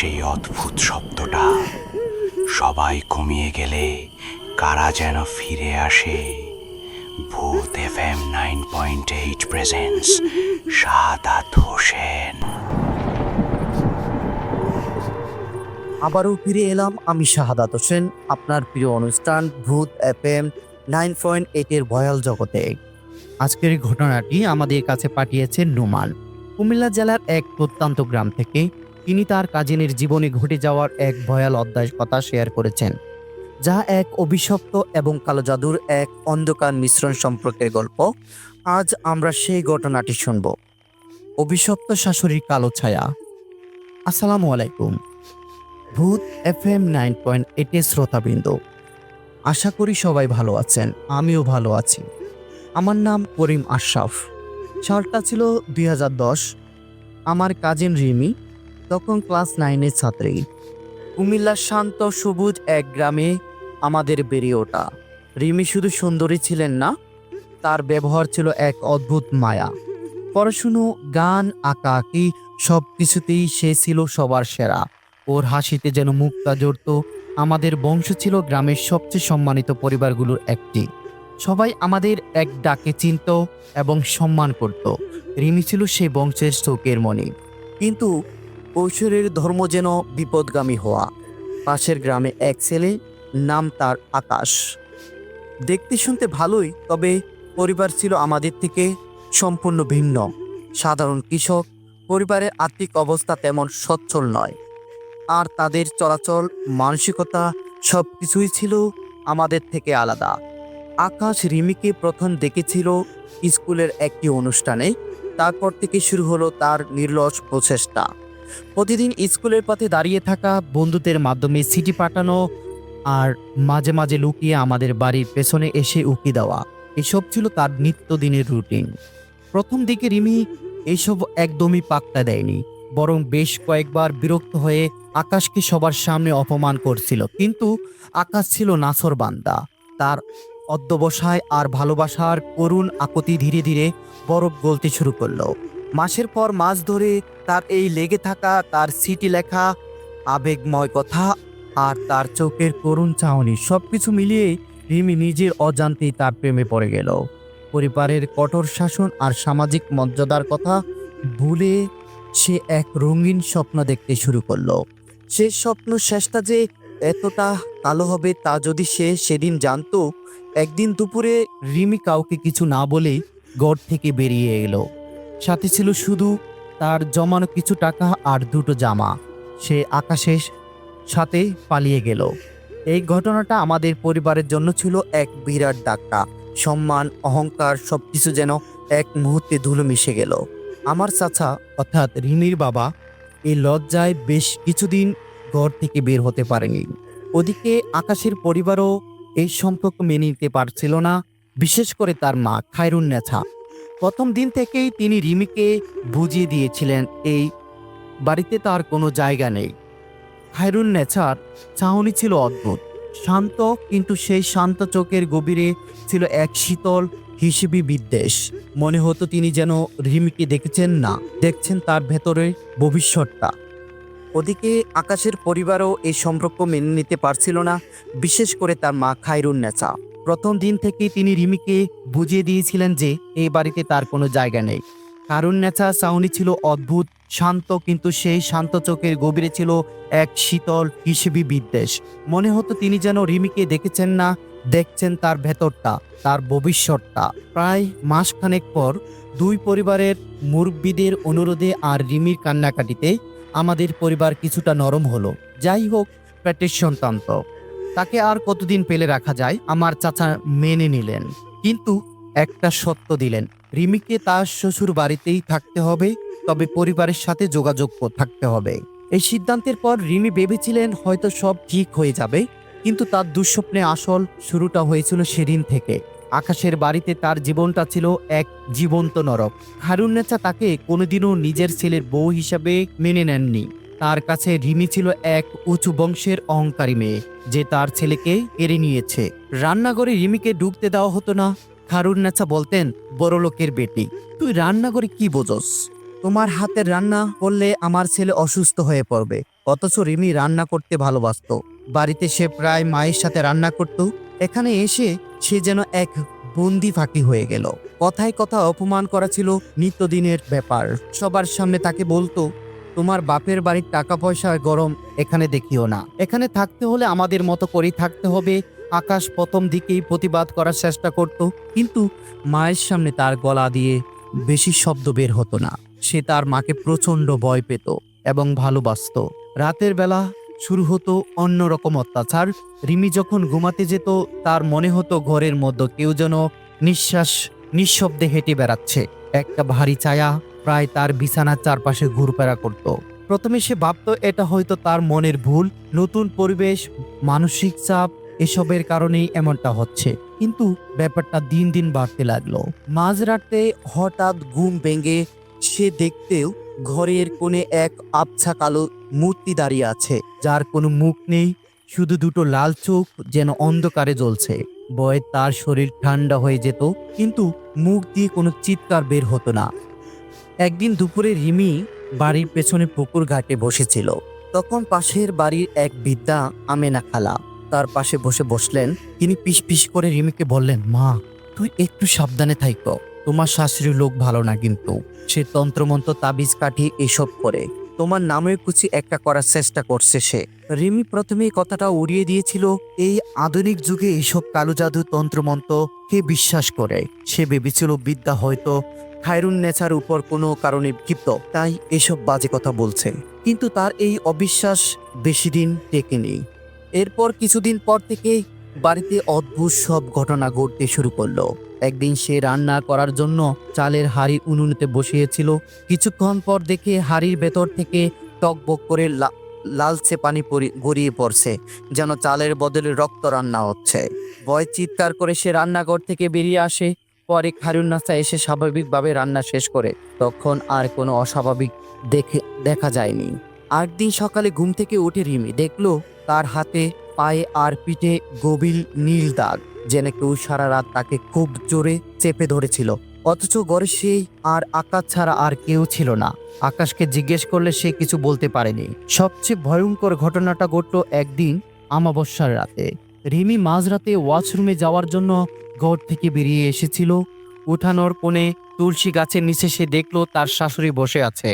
সেই অদ্ভুত শব্দটা। সবাই কমিয়ে গেলে কারা যেন ফিরে আসে। Bhoot F M nine point eight presents Sadat Hossain. আবারও ফিরে এলাম আমি শাহাদাত হোসেন, আপনার প্রিয় অনুষ্ঠান ভূত এফ এম নাইন পয়েন্ট এইটের ভয়াল জগতে। আজকের ঘটনাটি আমাদের কাছে পাঠিয়েছেন নুমান। কুমিল্লা জেলার এক প্রত্যন্ত গ্রাম থেকে তিনি তার কাজিনের জীবনে ঘটে যাওয়ার এক ভয়াল অধ্যায় কথা শেয়ার করেছেন, যা এক অভিশপ্ত এবং কালো জাদুর এক অন্ধকার মিশ্রণ সম্পর্কের গল্প। আজ আমরা সেই ঘটনাটি শুনব। অভিশপ্ত শাশুড়ির কালো ছায়া। আসসালামু আলাইকুম। Bhoot F M nine point এইটের শ্রোতাবৃন্দ, আশা করি সবাই ভালো আছেন, আমিও ভালো আছি। আমার নাম করিম আশরাফ। সালটা ছিল দুই হাজার দশ। আমার কাজিন রিমি তখন ক্লাস নাইনের ছাত্রী। কুমিল্লার শান্ত, সবুজ এক গ্রামে আমাদের বেড়ে ওঠা। রিমি শুধু সুন্দরী ছিলেন না, তার ব্যবহার ছিল এক অদ্ভুত মায়া। পড়াশুনো, গান আঁকা আঁকি সব কিছুতেই সে ছিল সবার সেরা। ওর হাসিতে যেন মুক্তা জড়ত, আমাদের বংশ ছিল গ্রামের সবচেয়ে সম্মানিত পরিবারগুলোর একটি। সবাই আমাদের এক ডাকে চিনত এবং সম্মান করত। রিমি ছিল সেই বংশের শোকের মণি। কিন্তু কৈশোরের ধর্ম যেন বিপদগামী হওয়া। পাশের গ্রামে এক ছেলে, নাম তার আকাশ। দেখতে শুনতে ভালোই, তবে পরিবার ছিল আমাদের থেকে সম্পূর্ণ ভিন্ন। সাধারণ কৃষক, পরিবারের আর্থিক অবস্থা তেমন সচ্ছল নয়। আর তাদের চলাচল, মানসিকতা সব কিছুই ছিল আমাদের থেকে আলাদা। আকাশ রিমিকে প্রথম দেখেছিল স্কুলের একটি অনুষ্ঠানে। তারপর থেকে শুরু হলো তার নির্লস প্রচেষ্টা। প্রতিদিন স্কুলের পথে দাঁড়িয়ে থাকা বন্ধুদের মাধ্যমে সিটি পাঠানো আর মাঝে মাঝে লুকিয়ে আমাদের বাড়ির পেছনে এসে উকি দেওয়া। এসব ছিল তার নিত্যদিনের রুটিন। প্রথম দিকে রিমি এইসব একদমই পাত্তা দেয়নি, বরং বেশ কয়েকবার বিরক্ত হয়ে আকাশকে সবার সামনে অপমান করছিল। কিন্তু আকাশ ছিল নাসর বান্দা। তার অধ্যবসায় আর ভালোবাসার করুণ আকতি ধীরে ধীরে বরফ গলতে শুরু করল। মাসের পর মাস ধরে তার এই লেগে থাকা তার সিটি লেখা, আবেগময় কথা আর তার চোখের করুণ চাহনি সবকিছু মিলিয়ে রিমি নিজের অজান্তেই তার প্রেমে পড়ে গেল। পরিবারের কঠোর শাসন আর সামাজিক মর্যাদার কথা ভুলে সে এক রঙিন স্বপ্ন দেখতে শুরু করল। সে স্বপ্ন শেষটা যে এতটা কালো হবে তা যদি সে সেদিন জানতো, একদিন দুপুরে রিমি কাউকে কিছু না বলে গড় থেকে বেরিয়ে এলো। সাথে ছিল শুধু তার জমানো কিছু টাকা আর দুটো জামা। সে আকাশের সাথে পালিয়ে গেল। এই ঘটনাটা আমাদের পরিবারের জন্য ছিল এক বিরাট ডাক্কা সম্মান, অহংকার, সবকিছু যেন এক মুহূর্তে ধুলো মিশে গেল। আমার চাচা, অর্থাৎ রিমির বাবা, এই লজ্জায় বেশ কিছুদিন ঘর থেকে বের হতে পারেনি। ওদিকে আকাশের পরিবারও এই সম্পর্ক মেনে নিতে পারছিল না, বিশেষ করে তার মা, খায়রুন নেছা। প্রথম দিন থেকেই তিনি রিমিকে বুঝিয়ে দিয়েছিলেন, এই বাড়িতে তার কোনো জায়গা নেই। খায়রুন নেছার চাহনি ছিল অদ্ভুত। শান্ত, কিন্তু সেই শান্ত চোখের গভীরে ছিল এক শীতল, হিসেবি বিদ্বেষ। মনে হতো তিনি যেন রিমিকে দেখেছেন না, দেখছেন তার ভেতরে ভবিষ্যৎটা। ওদিকে আকাশের পরিবারও এই সম্পর্ক মেনে নিতে পারছিল না, বিশেষ করে তার মা খায়রুন নেচা প্রথম দিন থেকেই তিনি রিমিকে বুঝিয়ে দিয়েছিলেন যে এই বাড়িতে তার কোনো জায়গা নেই। কারুন নেচা চাউনি ছিল অদ্ভুত, শান্ত, কিন্তু সেই শান্ত চোখের গভীরে ছিল এক শীতল, হিসেবি বিদ্বেষ। মনে হতো তিনি যেন রিমিকে দেখেছেন না, দেখছেন তার ভেতরটা, তার ভবিষ্যৎটা। প্রায় মাসখানেক পর দুই পরিবারের মুরব্বীদের অনুরোধে আর রিমির কান্নাকাটিতে আমাদের পরিবার কিছুটা নরম হলো। যাই হোক, পেটের সন্তান তো। তাকে আর কতদিন পেলে রাখা যায়, আমার চাচা মেনে নিলেন। কিন্তু একটা সত্য দিলেন, রিমিকে তার শ্বশুর বাড়িতেই থাকতে হবে, তবে পরিবারের সাথে যোগাযোগ থাকতে হবে। এই সিদ্ধান্তের পর রিমি ভেবেছিলেন হয়তো সব ঠিক হয়ে যাবে, কিন্তু তার দুঃস্বপ্নে আসল শুরুটা হয়েছিল সেদিন থেকে। আকাশের বাড়িতে তার জীবনটা ছিল এক জীবন্ত নরক। হারুন নেচা তাকে কোনোদিনও নিজের ছেলের বউ হিসাবে মেনে নেননি। তার কাছে রিমি ছিল এক উঁচু বংশের অহংকারী মেয়ে, যে তার ছেলেকে কেড়ে নিয়েছে। রান্নাঘরে রিমিকে ঢুকতে দেওয়া হতো না। খারুন্নেচা বলতেন, বড় লোকের বেটি, তুই রান্নাঘরে কি বোঝস? তোমার হাতের রান্না করলে আমার ছেলে অসুস্থ হয়ে পড়বে। অথচ রিমি রান্না করতে ভালোবাসতো। বাড়িতে সে প্রায় মায়ের সাথে রান্না করত। এখানে এসে সে যেন এক বন্দি ফাঁকি হয়ে গেল। কথায় কথা অপমান করা ছিল নিত্যদিনের ব্যাপার। সবার সামনে তাকে বলতো তোমার বাপের বাড়ির টাকা পয়সা গরম এখানে দেখিও না। এখানে থাকতে হলে আমাদের মতো করেই থাকতে হবে। আকাশ প্রথম দিকেই প্রতিবাদ করার চেষ্টা করত, কিন্তু মায়ের সামনে তার গলা দিয়ে বেশি শব্দ বের হতো না। সে তার মাকে প্রচণ্ড ভয় পেত এবং ভালোবাসতো। রাতের বেলা শুরু হতো অন্যরকম অত্যাচার। রিমি যখন ঘুমাতে যেত, তার মনে হতো ঘরের মধ্যে কেউ যেন নিঃশ্বাস নিঃশব্দে হেঁটে বেড়াচ্ছে। একটা ভারী ছায়া প্রায় তার বিছানার চারপাশে ঘুরপেরা করত। প্রথমে সে ভাবতো এটা হয়তো তার মনের ভুল, নতুন পরিবেশ, মানসিক চাপ, এসবের কারণেই এমনটা হচ্ছে। কিন্তু ব্যাপারটা দিন দিন বাড়তে লাগল। মাঝরাতে হঠাৎ ঘুম ভেঙে সে দেখতেও ঘরের কোণে এক আবছা কালো মূর্তি দাঁড়িয়ে আছে, যার কোনো মুখ নেই, শুধু দুটো লাল চোখ যেন অন্ধকারে জ্বলছে। বয়ে তার শরীর ঠান্ডা হয়ে যেত, কিন্তু মুখ দিয়ে কোনো চিৎকার বের হতো না। একদিন দুপুরে রিমি বাড়ির পেছনে পুকুর ঘাটে বসেছিল। তখন পাশের বাড়ির এক বিদ্যা আমেনা খালা তার পাশে বসে বসলেন। তিনি পিস পিস করে রিমিকে বললেন, মা, তুই একটু সাবধানে থাইকো। তোমার শাশুড়ি লোক ভালো না কিন্তু। সে তন্ত্রমন্ত্র, তাবিজ কাঠি এসব করে। তোমার নামে কুচি একটা করার চেষ্টা করছে সে। রিমি প্রথমে কথাটা উড়িয়ে দিয়েছিল, এই আধুনিক যুগে এইসব কালো জাদু তন্ত্রমন্ত্র কে বিশ্বাস করে? সে ভেবেছিল বিদ্যা হয়তো খায়রুন নেচার উপর কোনো কারণে ক্ষিপ্ত, তাই এসব বাজে কথা বলছে। কিন্তু তার এই অবিশ্বাস বেশি দিন টেকেনি। এরপর কিছুদিন পর থেকে বাড়িতে অদ্ভুত সব ঘটনা ঘটতে শুরু করল। একদিন সে রান্না করার জন্য চালের হাড়ি উনুনেতে বসিয়েছিল। কিছুক্ষণ পর দেখে হাড়ির ভেতর থেকে টকবক করে লালচে পানি গড়িয়ে পড়ছে, যেন চালের বদলে রক্ত রান্না হচ্ছে। ভয় চিৎকার করে সে রান্নাঘর থেকে বেরিয়ে আসে। পরে খারুন্নাসা এসে স্বাভাবিকভাবে রান্না শেষ করে, তখন আর কোনো অস্বাভাবিক দেখে, দেখা যায়নি। দিন সকালে ঘুম থেকে উঠে রিমি দেখল তার হাতে পায়ে আর পিঠে গভীর নীল দাগ, যেন কেউ সারা রাত তাকে খুব জোরে চেপে ধরেছিল। অথচ ঘরে সেই আর আকাশ ছাড়া আর কেউ ছিল না। আকাশকে জিজ্ঞেস করলে সে কিছু বলতে পারেনি। সবচেয়ে ভয়ঙ্কর ঘটনাটা ঘটল একদিন আমাবস্যার রাতে। রিমি মাঝরাতে ওয়াশরুমে যাওয়ার জন্য ঘর থেকে বেরিয়ে এসেছিল। উঠানোর কোণে তুলসী গাছের নিচে সে দেখল তার শাশুড়ি বসে আছে।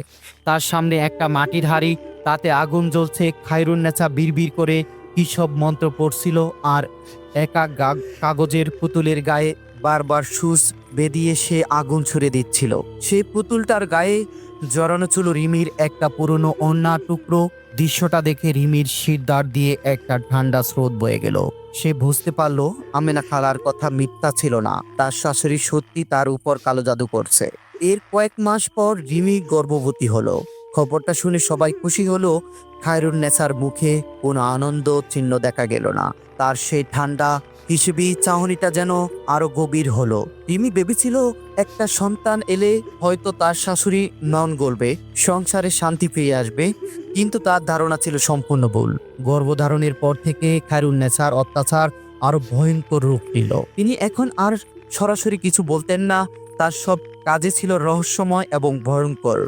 তার সামনে একটা মাটির হাড়ি, তাতে আগুন জ্বলছে, খায়রুন নেচা বিড়বিড় করে কি সব মন্ত্র পড়ছিল আর একা কাগজের পুতুলের গায়ে বারবার সুস বেদিয়ে সে আগুন ছুড়ে দিচ্ছিল। সেই পুতুলটার গায়ে জড়ানো ছিল রিমির একটা পুরনো অন্যা টুকরো দৃশ্যটা দেখে রিমির শির দাঁড় দিয়ে একটা ঠান্ডা স্রোত বয়ে গেল। সে বুঝতে পারল, আমেনা খালার কথা মিথ্যা ছিল না। তার শাশুড়ি সত্যি তার উপর কালো জাদু করছে। এর কয়েক মাস পর রিমি গর্ভবতী হলো। খবরটা শুনে সবাই খুশি হলো। খায়রুন নেসার মুখে কোনো আনন্দ, চিহ্ন দেখা গেল না। তার সেই ঠান্ডা হিসেবেই চাহনিটা যেন আরও গভীর হলো। রিমি ভেবেছিল, একটা সন্তান এলে হয়তো তার শাশুড়ি নন গলবে, সংসারে শান্তি পেয়ে আসবে, কিন্তু তার ধারণা ছিল সম্পূর্ণ ভুল। গর্ভধারণের পর থেকে খায়রুন নেসার অত্যাচার আরও ভয়ঙ্কর রূপ নিল। তিনি এখন আর সরাসরি কিছু বলতেন না, তার সব কাজে ছিল রহস্যময় এবং ভয়ঙ্কর।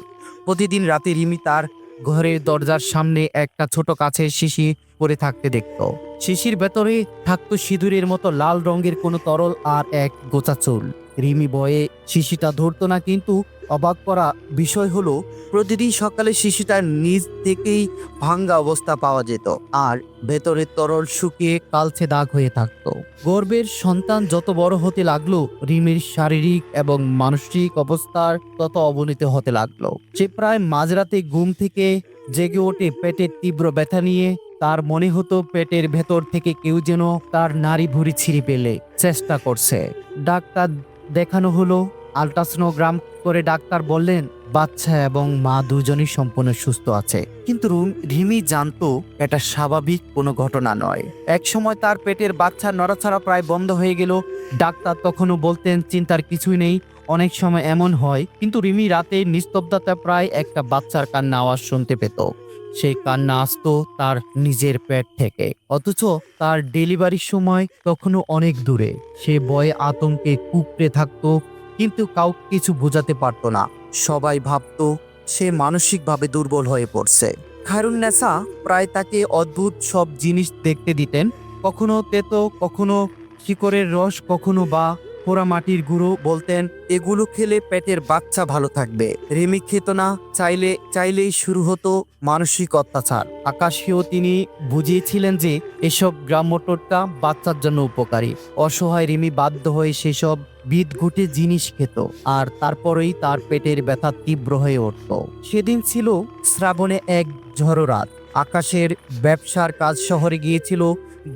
প্রতিদিন রাতে রিমি তার ঘরের দরজার সামনে একটা ছোট কাছের শিশি পরে থাকতে দেখত। শিশির ভেতরে থাকতো সিঁদুরের মতো লাল রঙের কোনো তরল আর এক গোচা চুল। রিমি বয়ে শিশিটা ধরতো না, কিন্তু অবাক করা বিষয় হলো, প্রতিদিন সকালে শিশিটা নিজ থেকেই ভাঙ্গা অবস্থা পাওয়া যেত আর ভেতরে তরল শুকিয়ে কালছে দাগ হয়ে থাকতো। গর্বের সন্তান যত বড় হতে লাগল, রিমির শারীরিক এবং মানসিক অবস্থার তত অবনতি হতে লাগল। সে প্রায় মাঝরাতে ঘুম থেকে জেগে ওঠে পেটের তীব্র ব্যথা নিয়ে তার মনে হতো পেটের ভেতর থেকে কেউ যেন তার নারী ভুড়ি ছিঁড়ে পেলে চেষ্টা করছে। ডাক্তার দেখানো হলো। আলট্রাসোনোগ্রাম করে ডাক্তার বললেন, বাচ্চা এবং মা দুজনই সম্পূর্ণ সুস্থ আছে। কিন্তু রুম- জানতো এটা স্বাভাবিক কোনো ঘটনা নয়। এক সময় তার পেটের বাচ্চা নড়াচড়া প্রায় বন্ধ হয়ে গেল। ডাক্তার তখনও বলতেন, চিন্তার কিছুই নেই, অনেক সময় এমন হয়। কিন্তু রিমি রাতে নিস্তব্ধতা প্রায় একটা বাচ্চার কান্না আওয়াজ শুনতে পেত। সেই কান্না আসতো তার নিজের পেট থেকে। অথচ তার ডেলিভারির সময় তখনও অনেক দূরে। সে বয়ে আতঙ্কে কুপড়ে থাকতো, কিন্তু কাউকে কিছু বোঝাতে পারতো না। সবাই ভাবতো, সে মানসিকভাবে দুর্বল হয়ে পড়ছে। খায়রুন্নেসা প্রায় তাকে অদ্ভুত সব জিনিস দেখতে দিতেন। কখনো তেতো, কখনো শিকড়ের রস, কখনো বা পোড়া মাটির গুঁড়ো বলতেন, এগুলো খেলে পেটের বাচ্চা ভালো থাকবে। রেমি খেত না, চাইলে, চাইলেই শুরু হতো মানসিক অত্যাচার। আকাশেও তিনি বুঝিয়েছিলেন যে, এসব গ্রাম্য টোটকা বাচ্চার জন্য উপকারী। অসহায় রিমি বাধ্য হয়ে সেসব বিদঘুটে জিনিস খেত, আর তারপরেই তার পেটের ব্যথা তীব্র হয়ে উঠত। সেদিন ছিল শ্রাবণে এক ঝড়ো রাত আকাশের ব্যবসার কাজ শহরে গিয়েছিল,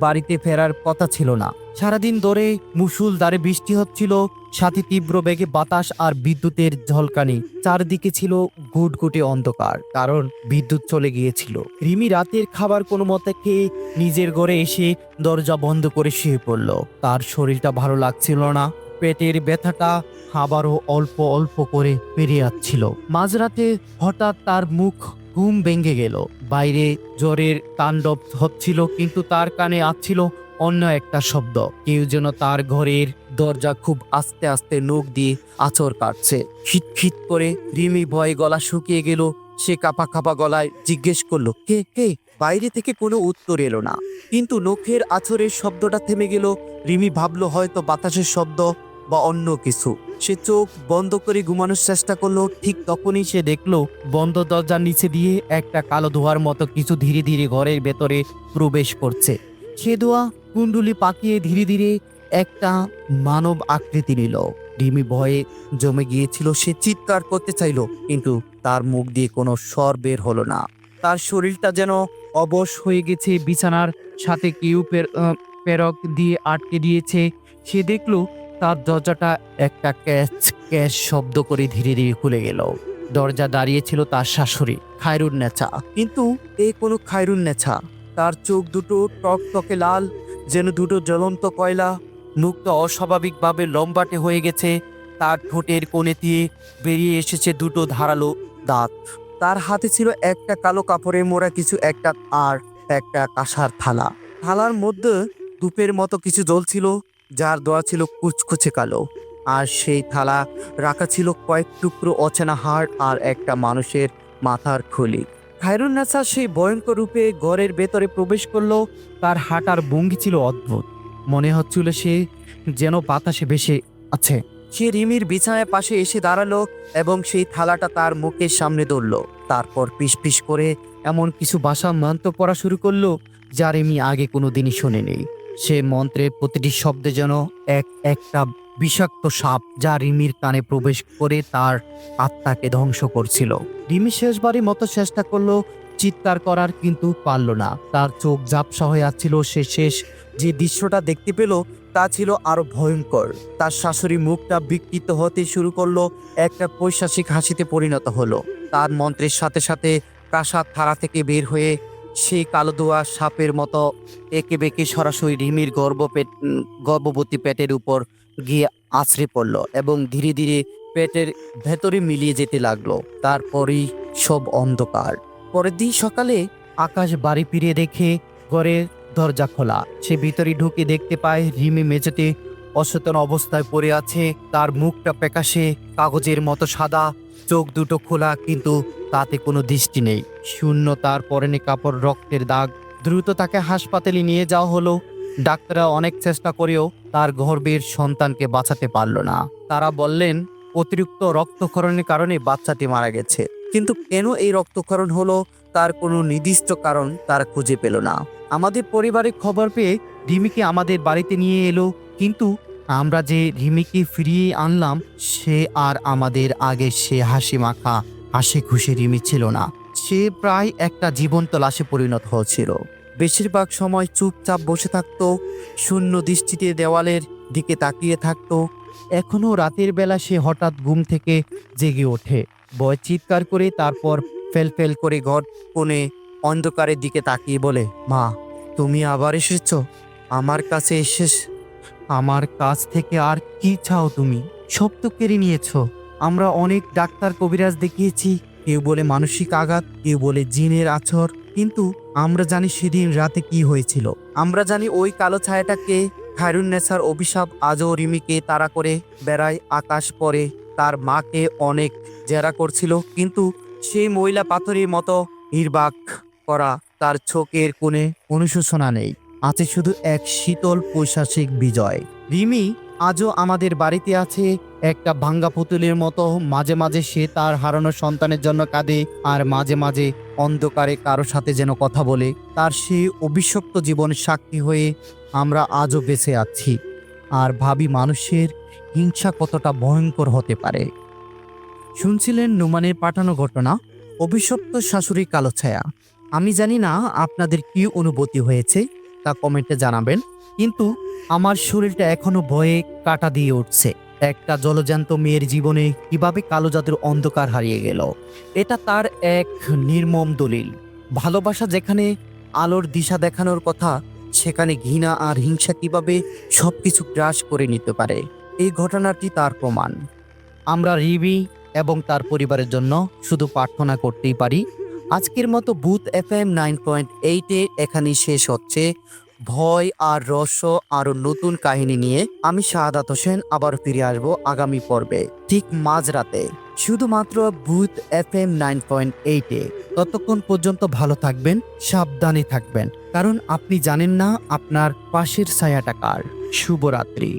বাড়িতে ফেরার কথা ছিল না। সারাদিন ধরে দ্বারে বৃষ্টি হচ্ছিল, সাথে তীব্র বেগে বাতাস আর বিদ্যুতের ঝলকানি। চারদিকে ছিল গুটগুটে অন্ধকার, কারণ বিদ্যুৎ চলে গিয়েছিল। রিমি রাতের খাবার কোনো মতে খেয়ে নিজের ঘরে এসে দরজা বন্ধ করে শুয়ে পড়ল। তার শরীরটা ভালো লাগছিল না। পেটের ব্যথাটা আবারও অল্প অল্প করে পেরিয়ে যাচ্ছিল। মাঝরাতে হঠাৎ তার মুখ ঘুম ভেঙে গেল। বাইরে জ্বরের তাণ্ডব হচ্ছিল, কিন্তু তার কানে আসছিল অন্য একটা শব্দ। কেউ যেন তার ঘরের দরজা খুব আস্তে আস্তে নখ দিয়ে আচর কাটছে। খিট খিট করে রিমি ভয়ে গলা শুকিয়ে গেল। সে কাপা কাপা গলায় জিজ্ঞেস করল, কে কে? বাইরে থেকে কোনো উত্তর এলো না। কিন্তু নখের আছরের শব্দটা থেমে গেল। রিমি ভাবলো, হয়তো বাতাসের শব্দ বা অন্য কিছু। সে চোখ বন্ধ করে ঘুমানোর চেষ্টা করল। ঠিক তখনই সে দেখল, বন্ধ দরজার নিচে দিয়ে একটা কালো ধোয়ার মতো কিছু ধীরে ধীরে ঘরের ভেতরে প্রবেশ করছে। সে ধোয়া কুণ্ডুলি পাকিয়ে ধীরে ধীরে একটা মানব আকৃতি নিল। ডিমি ভয়ে জমে গিয়েছিল, সে চিৎকার করতে চাইলো, কিন্তু তার মুখ দিয়ে কোনো স্বর বের হলো না। তার শরীরটা যেন অবশ হয়ে গেছে, বিছানার সাথে কেউ পের- পেরক দিয়ে আটকে দিয়েছে। সে দেখল, তার দরজাটা একটা ক্যাচ ক্যাচ শব্দ করে ধীরে ধীরে খুলে গেল। দরজা দাঁড়িয়েছিল তার শাশুড়ি, খায়রুন নেচা। কিন্তু এ কোনো খায়রুন নেচা। তার চোখ দুটো টক টকে লাল যেন দুটো জ্বলন্ত কয়লা মুখটা অস্বাভাবিকভাবে লম্বাটে হয়ে গেছে, তার ঠোঁটের কোণে দিয়ে বেরিয়ে এসেছে দুটো ধারালো দাঁত। তার হাতে ছিল একটা কালো কাপড়ে মোড়া কিছু একটা আর একটা কাঁসার থালা। থালার মধ্যে ধূপের মতো কিছু জ্বলছিল, যার দোয়া ছিল কুচকুচে কালো। আর সেই থালা রাখা ছিল কয়েক টুকরো অচেনা হাড় আর একটা মানুষের মাথার খুলি। খায়রুন্নাসা সেই ভয়ঙ্কর রূপে ঘরের ভেতরে প্রবেশ করল। তার হাঁটার ভঙ্গি ছিল অদ্ভুত। মনে হচ্ছিল সে যেন বাতাসে ভেসে আছে। সে রিমির বিছানায় পাশে এসে দাঁড়াল এবং সেই থালাটা তার মুখের সামনে ধরলো। তারপর পিস পিস করে এমন কিছু বাসা মন্ত্র পড়া শুরু করল যা রিমি আগে কোনো দিনই শোনেনি। সে মন্ত্রের প্রতিটি শব্দে যেন এক একটা বিষাক্ত সাপ যা রিমির কানে প্রবেশ করে তার আত্মাকে ধ্বংস করছিল। রিমি শেষবারই মতো চেষ্টা করল চিৎকার করার কিন্তু পারল না। তার চোখ ঝাপসা হয়ে আসছিল সে শেষ। যে দৃশ্যটা দেখতে পেল, তা ছিল আরও ভয়ঙ্কর। তার শাশুড়ি মুখটা বিকৃত হতে শুরু করল, একটা পৈশাসিক হাসিতে পরিণত হলো। তার মন্ত্রের সাথে সাথে প্রাসাদ থারা থেকে বের হয়ে সেই কালো দোয়া সাপের মতো একে বেঁকে সরাসরি রিমির গর্ভপেট গর্ভবতী পেটের উপর গিয়ে আছড়ে পড়ল এবং ধীরে ধীরে পেটের ভেতরে মিলিয়ে যেতে লাগল। তারপরেই সব অন্ধকার। পরের দিন সকালে আকাশ বাড়ি ফিরে দেখে ঘরের দরজা খোলা। সে ভিতরে ঢুকে দেখতে পায়, রিমি মেঝেতে অচেতন অবস্থায় পড়ে আছে। তার মুখটা প্যাকাশে কাগজের মতো সাদা, চোখ দুটো খোলা, কিন্তু তাতে কোনো দৃষ্টি নেই। শূন্য তার পরনে কাপড়, রক্তের দাগ। দ্রুত তাকে হাসপাতালে নিয়ে যাওয়া হলো। ডাক্তাররা অনেক চেষ্টা করেও তার গর্ভের সন্তানকে বাঁচাতে পারল না। তারা বললেন, অতিরিক্ত রক্তক্ষরণের কারণে বাচ্চাটি মারা গেছে। কিন্তু কেন এই রক্তক্ষরণ হলো? তার কোনো নির্দিষ্ট কারণ তারা খুঁজে পেল না। আমাদের পরিবারে খবর পেয়ে রিমিকে আমাদের বাড়িতে নিয়ে এলো। কিন্তু আমরা যে রিমিকে ফিরিয়ে আনলাম, সে আর আমাদের আগে সে হাসি মাখা হাসি খুশি রিমি ছিল না। সে প্রায় একটা জীবন্ত লাশে পরিণত হয়েছিল। বেশিরভাগ সময় চুপচাপ বসে থাকতো, শূন্য দৃষ্টিতে দেওয়ালের দিকে তাকিয়ে থাকতো। এখনও রাতের বেলা সে হঠাৎ ঘুম থেকে জেগে ওঠে। বয় চিৎকার করে তারপর ফেল ফেল করে ঘর কোণে অন্ধকারের দিকে তাকিয়ে বলে, মা, তুমি আবার এসেছ? আমার কাছে এসেস আমার কাছ থেকে আর কি চাও তুমি? সব তো কেড়ে নিয়েছ। আমরা অনেক ডাক্তার কবিরাজ দেখিয়েছি। কেউ বলে মানসিক আঘাত, কেউ বলে জিনের আছর। কিন্তু আমরা জানি সেদিন রাতে কি হয়েছিল। আমরা জানি ওই কালো ছায়াটাকে খায়রুন্নেসার অভিশাপ আজও রিমিকে তাড়া করে বেড়ায়, আকাশ পরে তার মাকে অনেক জেরা করছিল, কিন্তু সেই মহিলা পাথরের মতো নির্বাক করা তার চোখের কোণে অনুশোচনা নেই। আছে শুধু এক শীতল পৈশাসিক বিজয়। রিমি আজও আমাদের বাড়িতে আছে একটা ভাঙ্গা পুতুলের মতো। মাঝে মাঝে সে তার হারানো সন্তানের জন্য কাঁদে আর মাঝে মাঝে অন্ধকারে কারও সাথে যেন কথা বলে। তার সেই অভিশপ্ত জীবন সাক্ষী হয়ে আমরা আজও বেঁচে আছি। আর ভাবি মানুষের হিংসা কতটা ভয়ঙ্কর হতে পারে। শুনছিলেন নুমানের পাঠানো ঘটনা? অভিশপ্ত শাশুড়ি কালো ছায়া। আমি জানি না আপনাদের কি অনুভূতি হয়েছে। তা কমেন্টে জানাবেন। কিন্তু আমার শরীরটা এখনও ভয়ে কাটা দিয়ে উঠছে। একটা জলজান্ত মেয়ের জীবনে কীভাবে কালো জাদুর অন্ধকার হারিয়ে গেল। এটা তার এক নির্মম দলিল। ভালোবাসা যেখানে আলোর দিশা দেখানোর কথা, সেখানে ঘৃণা আর হিংসা কীভাবে সব কিছু গ্রাস করে নিতে পারে, এই ঘটনাটি তার প্রমাণ। আমরা রিবি এবং তার পরিবারের জন্য শুধু প্রার্থনা করতেই পারি। আজকের মতো Bhoot F M nine point এইটে এখানেই শেষ হচ্ছে। ভয় আর রহস্য আরও নতুন কাহিনী নিয়ে আমি শাহাদাত হোসেন আবার ফিরে আসব আগামী পর্বে, ঠিক মাঝরাতে। শুধুমাত্র Bhoot F M nine point এইটে। ততক্ষণ পর্যন্ত ভালো থাকবেন, সাবধানে থাকবেন। কারণ আপনি জানেন না আপনার পাশের ছায়াটা কার। শুভরাত্রি।